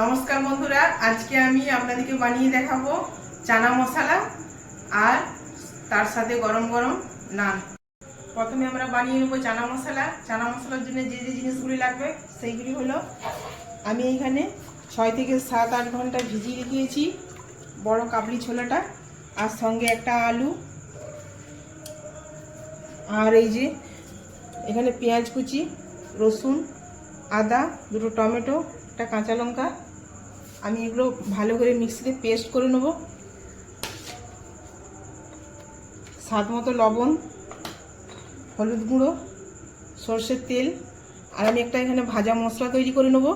নমস্কার বন্ধুরা, আজকে আমি আপনাদেরকে বানিয়ে দেখাবো চানা মশলা আর তার সাথে গরম গরম নান। প্রথমে আমরা বানিয়ে নেব চানা মশলা। চানা মশলার জন্য যে যে জিনিসগুলি লাগবে, সেইগুলি হলো আমি এইখানে ছয় থেকে সাত, আট ঘণ্টা ভিজিয়ে রেখেছি বড় কাবলি ছোলাটা, আর সঙ্গে একটা আলু, আর এই যে এখানে পেঁয়াজ কুচি, রসুন, আদা, দুটো টমেটো, একটা কাঁচা লঙ্কা আমি এগুলো ভালো করে মিক্সিতে পেস্ট করে নেব। স্বাদ মতো লবণ, হলুদ গুঁড়ো, সর্ষের তেল, আর আমি একটা এখানে ভাজা মশলা তৈরি করে নেব।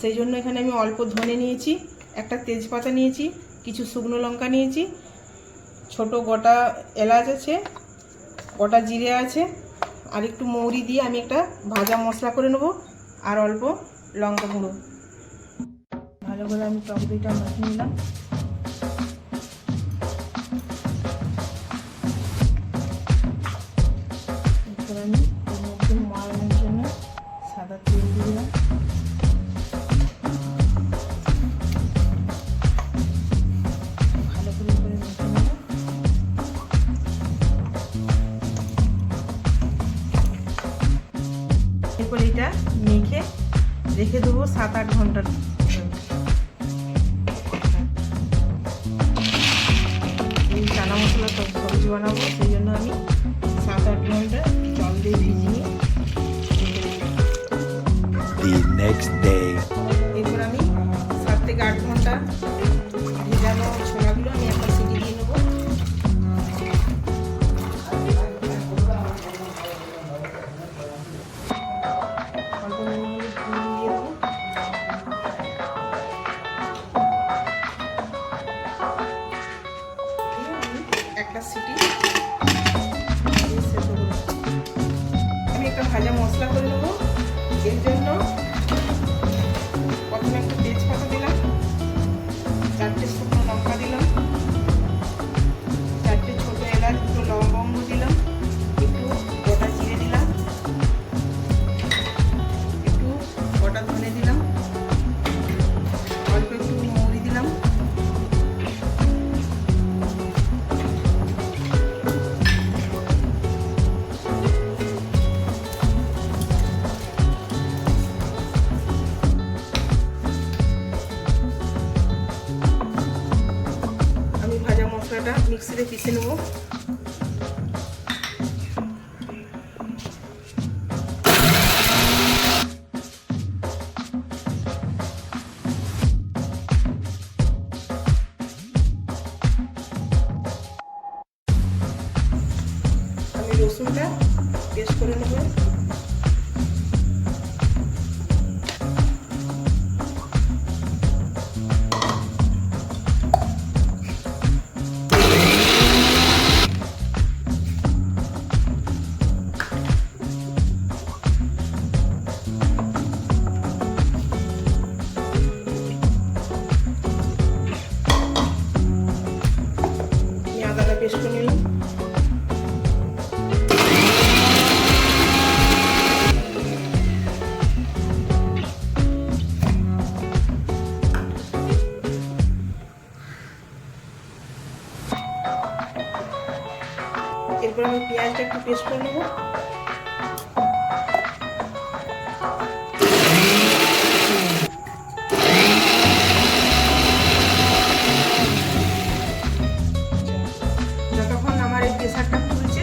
সেই জন্য এখানে আমি অল্প ধনে নিয়েছি, একটা তেজপাতা নিয়েছি, কিছু শুকনো লঙ্কা নিয়েছি, ছোট গোটা এলাচ আছে, গোটা জিরে আছে, আর একটু মৌরি দিয়ে আমি একটা ভাজা মশলা করে নেব, আর অল্প লঙ্কা গুঁড়ো। ভালো করে আমি টক দইটা মাখিয়ে নিলাম। এরপর এরপর এটা মেখে রেখে দেবো সাত আট ঘণ্টার সবজি বানাবো সেই জন্য আমি সাত আট ঘণ্টা জল দিয়ে ভিজিয়ে the মিক্সিতে পিষে নেব আমি রসুনটা পেস্ট করে এরপর আমি পেঁয়াজটা একটু পেস্ট করে নেব। যতক্ষণ আমার এই প্রেশারটা ফুলছে,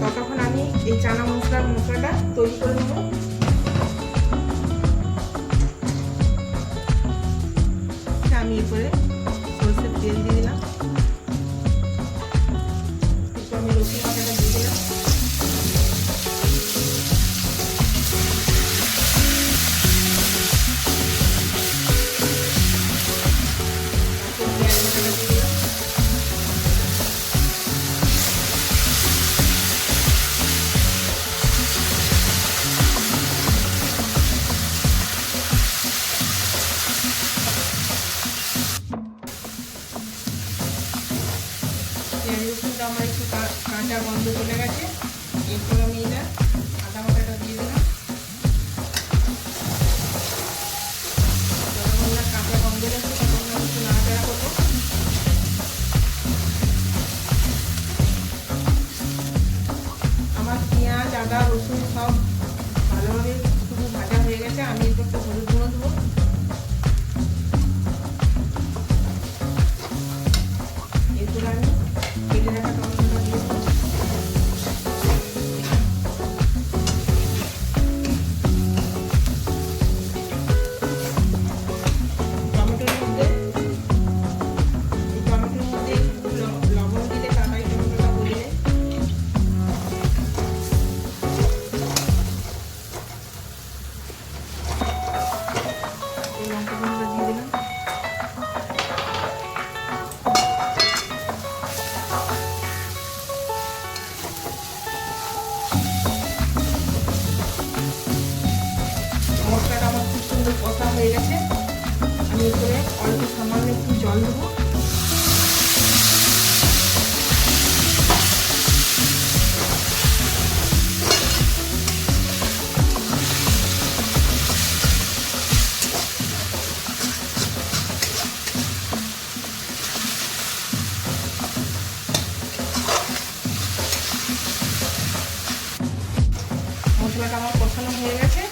ততক্ষণ আমি এই চানা মশলার মশলাটা তৈরি করে নেব। ঝালটার গন্ধ চলে গেছে। এরপর আমি এটা আদা বাটাটা দিয়ে দিলাম। কাঁচা গন্ধ আমার পেঁয়াজ, আদা, রসুন সব ভালোভাবে শুধু ভাজা হয়ে গেছে। আমি একটু দিয়ে করে অল্প সামান্য একটু জল দেবো। মশলাটা আমার কষানো হয়ে গেছে।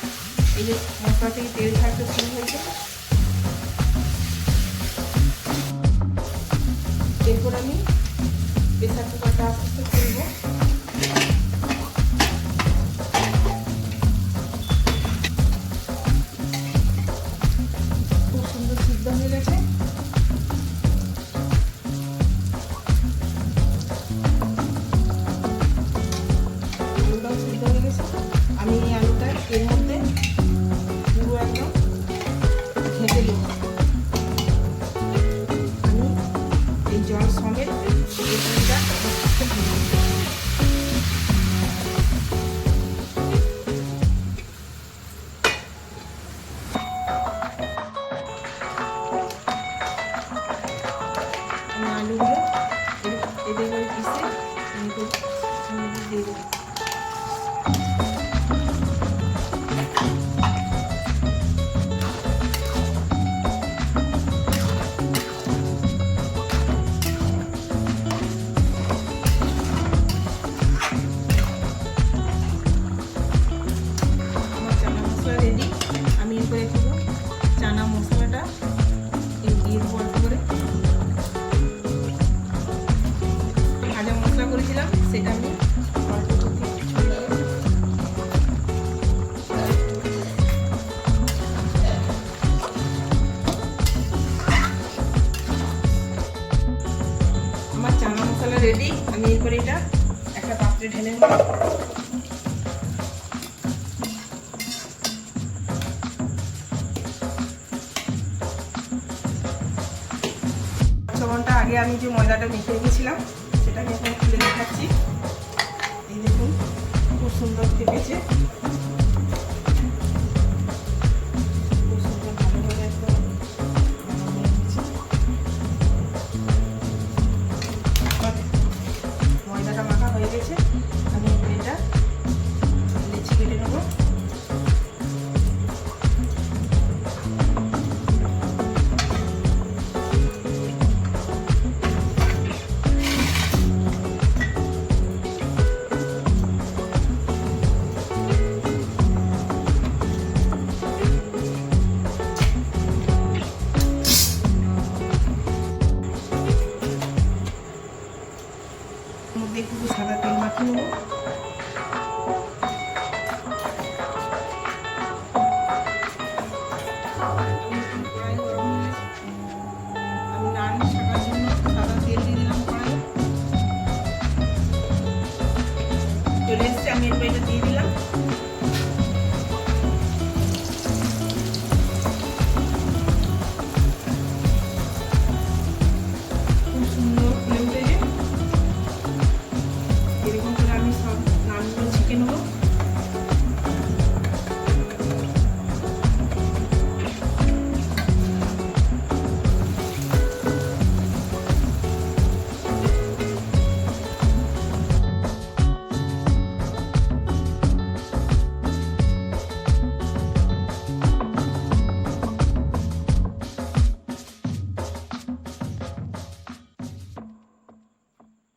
এই যে মশলা থেকে তেল ছাড়তে শুরু হয়েছে। এরপর আমি। প্রেসার কুকারটা আস্তে আস্তে খুলবো আলুগুলো এদের করে পিসে দিয়ে দেবো। দিলেন ঘণ্টা আগে আমি যে ময়দাটা মিশিয়ে দিয়েছিলাম সেটাকে এখন খুলে দেখাচ্ছি। এই দেখুন, খুব সুন্দর থেকেছে।